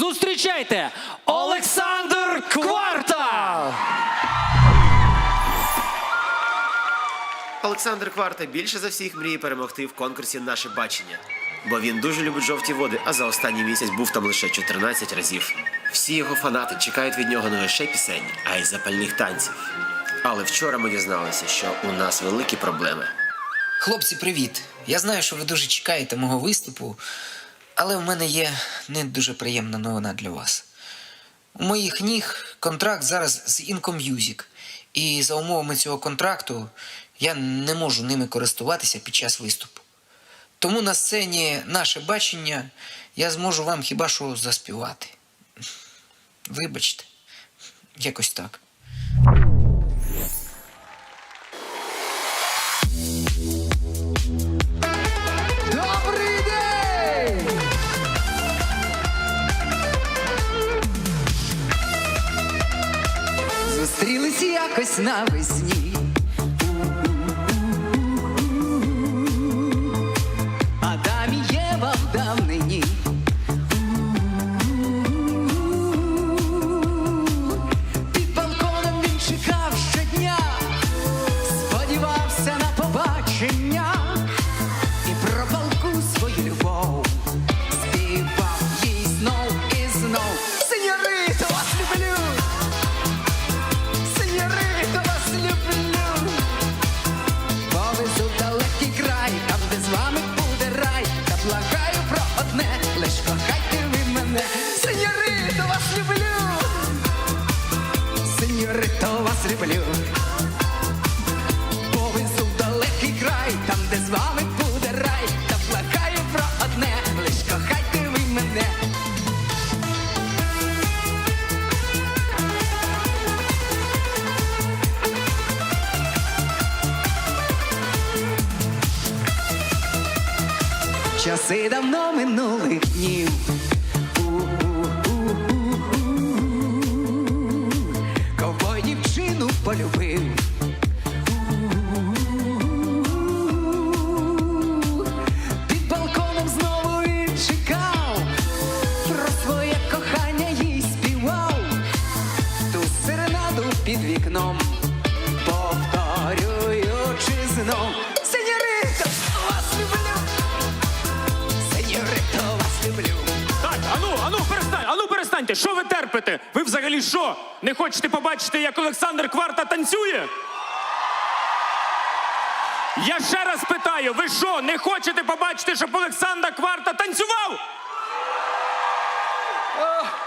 Зустрічайте Олександр Кварта! Олександр Кварта більше за всіх мріє перемогти в конкурсі Наше бачення. Бо він дуже любить жовті води, а за останній місяць був там лише 14 разів. Всі його фанати чекають від нього не лише пісень, а й запальних танців. Але вчора ми дізналися, що у нас великі проблеми. Хлопці, привіт! Я знаю, що ви дуже чекаєте мого виступу, але в мене є не дуже приємна новина для вас. У моїх ніг контракт зараз з Income Music, і за умовами цього контракту я не можу ними користуватися під час виступу. Тому на сцені наше бачення я зможу вам хіба що заспівати. Вибачте, якось так. Зустрілись якось навесні. Люблю! Повезу в далекий край, там, де з вами буде рай, та благаю про одне, лиш кохайте ви мене. Часи давно минулих днів. Вікном, повторюючи знов. Сеньорито, вас люблю! Сеньорито, вас люблю! Так, ану, ану, перестань, ану, перестаньте. Що ви терпите? Ви взагалі що? Не хочете побачити, як Олександр Кварта танцює? Я ще раз питаю, ви що, не хочете побачити, щоб Олександр Кварта танцював?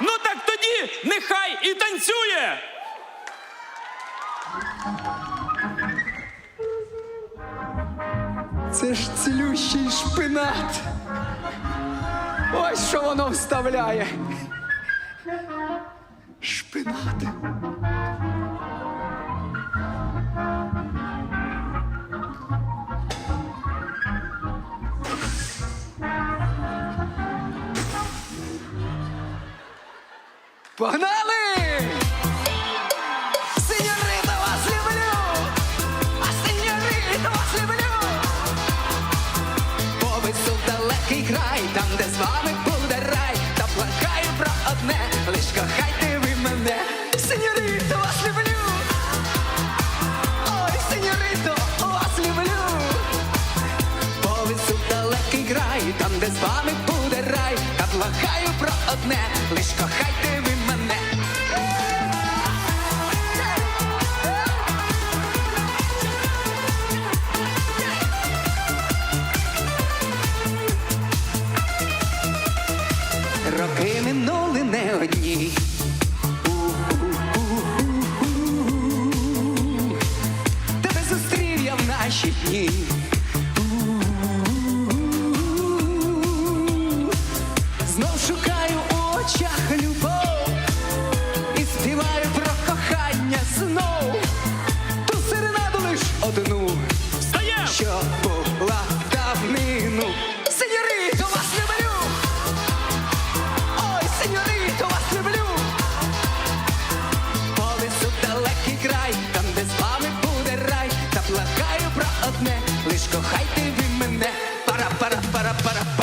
Ну так тоді нехай і танцює. Це ж цілющий шпинат. Ось що воно вставляє. Шпинат. Погнали! благаю про одне, лиш кохайте ви мене. Роки минули не одні. Тебе зустрів я в наші дні. шукаю у очах любов і співаю про кохання знов, ту серенаду лиш одну, Стаєм! що була давнину. Сеньорито, вас люблю, ой, сеньорито, вас люблю, Повезу в далекий край, там, де з вами буде рай, та плакаю про одне, лиш кохайте ви мене, пара, пара, пара, пара.